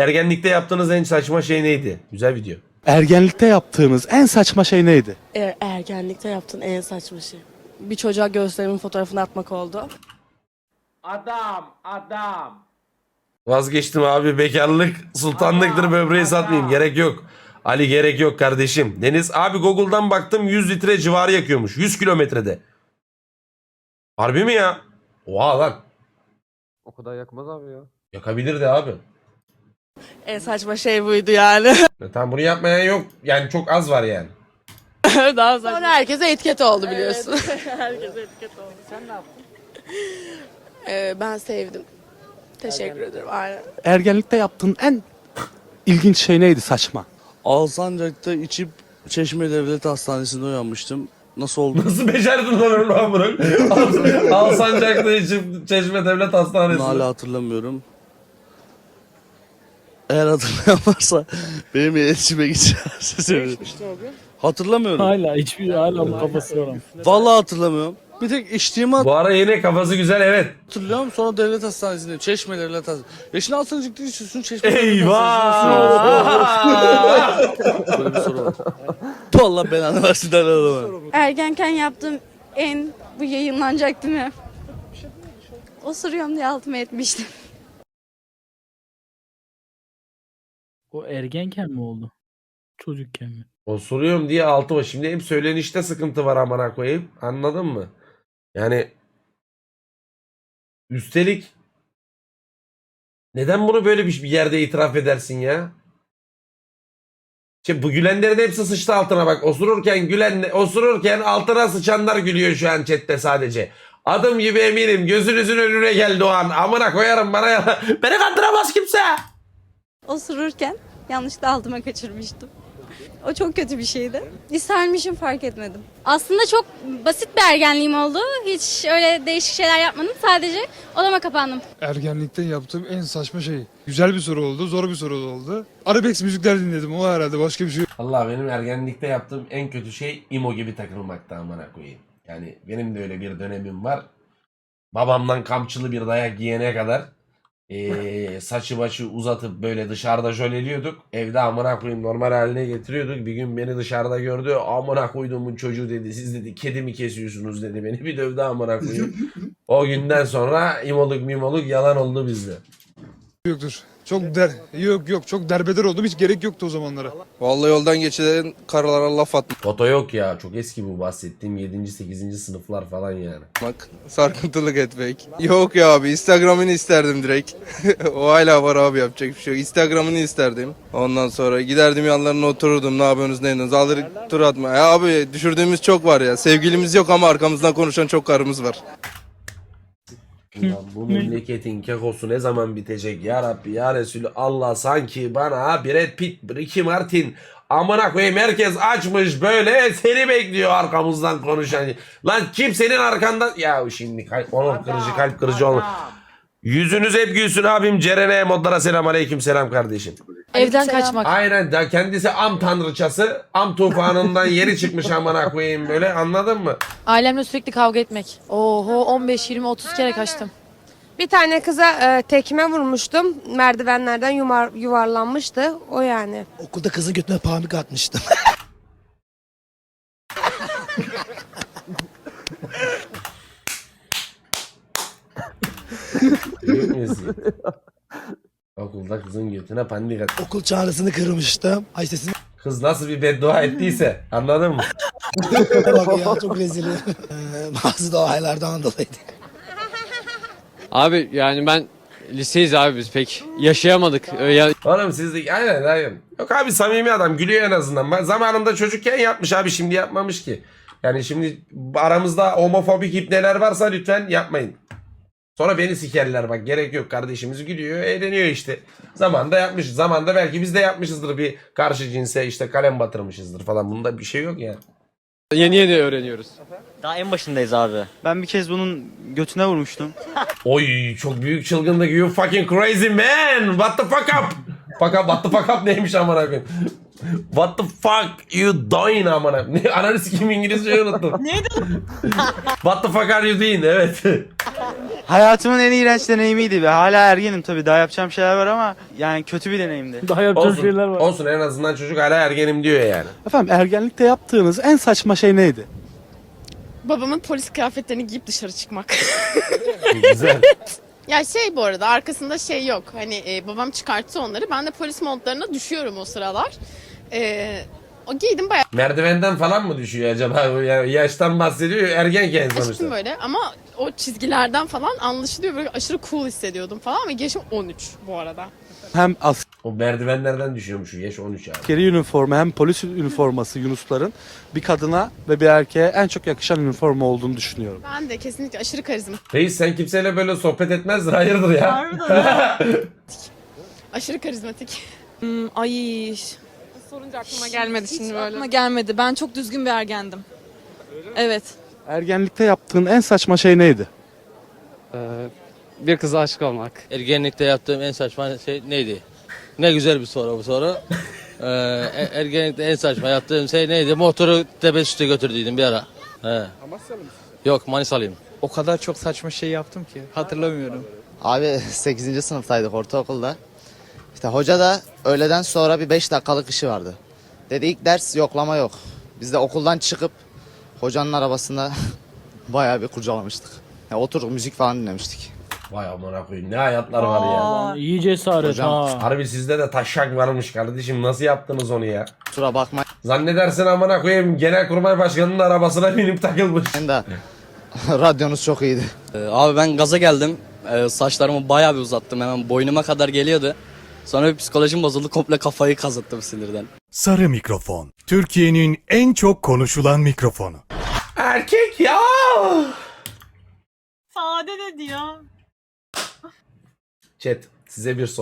Ergenlikte yaptığınız en saçma şey neydi? Güzel video. Ergenlikte yaptığınız en saçma şey neydi? E, ergenlikte yaptığın en saçma şey. Bir çocuğa gösterimin fotoğrafını atmak oldu. Adam, adam. Vazgeçtim abi bekarlık sultanlıktır böbreği satmayayım gerek yok. Ali gerek yok kardeşim. Deniz abi Google'dan baktım 100 litre civarı yakıyormuş 100 kilometrede. Harbi mi ya? Oha lan. O kadar yakmaz abi ya. Yakabilirdi abi. En saçma şey buydu yani. Tamam bunu yapmayan yok. Yani çok az var yani. Daha saçma. Sonra herkese etiket oldu biliyorsun. herkese etiket oldu. Sen ne yaptın? ben sevdim. Teşekkür ederim. Aynen. Ergenlikte yaptığın en ilginç şey neydi saçma? Alsancak'ta içip Çeşme Devlet Hastanesi'nde uyanmıştım. Nasıl oldu? Nasıl becerdin lan bunu? Al- Alsancak'ta içip Çeşme Devlet Hastanesi. hala hatırlamıyorum. Eğer hatırlayan varsa benimle iletişime geçeceğim. Hatırlamıyorum. Hala hiçbir hala bu kafası var. Vallahi hatırlamıyorum. Bir tek içtiğimi Bu ara yine kafası güzel evet. hatırlıyorum. Sonra devlet hastanesinde. Çeşme Devlet Hastanesi. Yaşın Alsancak'ta içiyorsun. Çeşme Eyvah! Hastanesi'nde Böyle bir soru var. Versin derler adama. Ergenken yaptığım en bu yayınlanacak değil mi? Osuruyorum diye altıma etmiştim. O ergenken mi oldu? Çocukken mi? Osuruyorum diye altıma. Şimdi hep söylenişte sıkıntı var amına koyayım. Anladın mı? Yani üstelik neden bunu böyle bir bir yerde itiraf edersin ya? Şey, bu gülenlerin hepsi sıçtı altına bak. Osururken gülen, osururken altına sıçanlar gülüyor şu an chatte sadece. Adım gibi eminim. Gözünüzün önüne geldi o an. Amına koyarım bana ya. Beni kandıramaz kimse. Osururken yanlışlıkla altıma kaçırmıştım. O çok kötü bir şeydi. İstermişim fark etmedim. Aslında çok basit bir ergenliğim oldu. Hiç öyle değişik şeyler yapmadım. Sadece odama kapandım. Ergenlikte yaptığım en saçma şey. Güzel bir soru oldu, zor bir soru oldu. Arabesk müzikler dinledim o herhalde başka bir şey Allah benim ergenlikte yaptığım en kötü şey imo gibi takılmakta amına koyayım. Yani benim de öyle bir dönemim var. Babamdan kamçılı bir dayak yiyene kadar eee, saçı başı uzatıp böyle dışarıda jöleliyorduk. Evde amına koyayım normal haline getiriyorduk. Bir gün beni dışarıda gördü. Amına koyduğumun çocuğu dedi. Siz dedi kedi mi kesiyorsunuz dedi. Beni bir dövdü amına koyayım. o günden sonra imoluk mimoluk yalan oldu bizde. yoktur. Çok der, yok yok çok derbeder oldum hiç gerek yoktu o zamanlara. Vallahi yoldan geçilerin karılara laf Foto yok ya. Çok eski bu bahsettiğim 7. 8. sınıflar falan yani. atmak, sarkıntılık etmek. Yok ya abi Instagram'ını isterdim direkt. o hala var abi yapacak bir şey yok. Instagram'ını isterdim. Ondan sonra giderdim yanlarına otururdum ne yapıyorsunuz ne ediyorsunuz alır tur atma. Ya abi düşürdüğümüz çok var ya. Sevgilimiz yok ama arkamızdan konuşan çok karımız var. Ulan bu memleketin kekosu ne zaman bitecek ya Rabbi ya Resulü Allah sanki bana Brad Pitt, Ricky Martin amına koyayım herkes açmış böyle seni bekliyor arkamızdan konuşan. Lan kimsenin arkandan ya şimdi kalp, onun kırıcı kalp kırıcı olma. Yüzünüz hep gülsün abim Ceren'e modlara selam aleyküm selam kardeşim. Evden kaçmak. Aynen da kendisi am tanrıçası am tufanından yeri çıkmış amına koyayım böyle anladın mı? Ailemle sürekli kavga etmek. Oho 15, 20, 30 kere kaçtım. Bir tane kıza e, tekme vurmuştum. Merdivenlerden yumar, yuvarlanmıştı. O yani. Okulda kızın götüne pamuk atmıştım. Müzik. Okulda kızın götüne pandik at. Okul çağrısını kırmıştım. Ay Kız nasıl bir beddua ettiyse anladın mı? bak ya çok rezil. Ee, Bazı da olaylardan dolayı. Abi yani ben liseyiz abi biz pek yaşayamadık. Ee, ya- Oğlum siz de aynen aynen. Yok abi samimi adam gülüyor en azından. Ben zamanında çocukken yapmış abi şimdi yapmamış ki. Yani şimdi aramızda homofobik ipneler varsa lütfen yapmayın. Sonra beni sikerler bak gerek yok kardeşimiz gülüyor eğleniyor işte. Zamanda yapmış. Zamanda belki biz de yapmışızdır bir karşı cinse işte kalem batırmışızdır falan. Bunda bir şey yok yani. yeni yeni öğreniyoruz. Daha en başındayız abi. Ben bir kez bunun götüne vurmuştum. Oy çok büyük çılgınlık. You fucking crazy man. What the fuck up? Fuck up, what the fuck up neymiş amına koyayım? What the fuck you doing amına? Ne ananı sikeyim İngilizceyi unuttum. Neydi? what the fuck are you doing? Evet. Hayatımın en iğrenç deneyimiydi ve hala ergenim tabii daha yapacağım şeyler var ama yani kötü bir deneyimdi. Daha yapacağım Olsun, olsun en azından çocuk hala ergenim diyor yani. Efendim ergenlikte yaptığınız en saçma şey neydi? Babamın polis kıyafetlerini giyip dışarı çıkmak. Güzel. ya şey bu arada arkasında şey yok. Hani e, babam çıkarttı onları. Ben de polis montlarına düşüyorum o sıralar. E, o giydim bayağı Merdivenden falan mı düşüyor acaba? Ya- Yaştan bahsediyor ergenken açtım sonuçta. böyle ama o çizgilerden falan anlaşılıyor. Böyle aşırı cool hissediyordum falan ama yaşım 13 bu arada. Hem O merdivenlerden düşüyormuş yaş 13 abi. askeri üniforma hem polis üniforması Yunusların bir kadına ve bir erkeğe en çok yakışan üniforma olduğunu düşünüyorum. Ben de kesinlikle aşırı karizma. Reis sen kimseyle böyle sohbet etmezdin hayırdır ya? Aşırı karizmatik. ay Sorunca aklıma gelmedi şimdi böyle. aklıma gelmedi. Ben çok düzgün bir ergendim. Evet. Ergenlikte yaptığın en saçma şey neydi? bir kıza aşık olmak. Ergenlikte yaptığım en saçma şey neydi? Ne güzel bir soru bu soru. Ee, ergenlikte en saçma yaptığım şey neydi? Motoru tepe üstü götürdüydüm bir ara. He. Yok Manisalıyım. O kadar çok saçma şey yaptım ki hatırlamıyorum. Abi 8. sınıftaydık ortaokulda. İşte hoca da öğleden sonra bir 5 dakikalık işi vardı. Dedi ilk ders yoklama yok. Biz de okuldan çıkıp hocanın arabasında bayağı bir kurcalamıştık. Ya oturduk müzik falan dinlemiştik. Vay amına koyayım ne hayatlar var ya. İyi cesaret Hocam Harbi sizde de taşak varmış kardeşim nasıl yaptınız onu ya? kusura bakmayın Zannedersin amına koyayım Genelkurmay Başkanı'nın arabasına binip takılmış. da radyonuz çok iyiydi. Abi ben gaza geldim. Ee, saçlarımı bayağı bir uzattım hemen boynuma kadar geliyordu. Sonra bir psikolojim bozuldu komple kafayı kazıttım sinirden. Sarı mikrofon. Türkiye'nin en çok konuşulan mikrofonu. Erkek ya. Sade ne diyor? Chat size bir soru.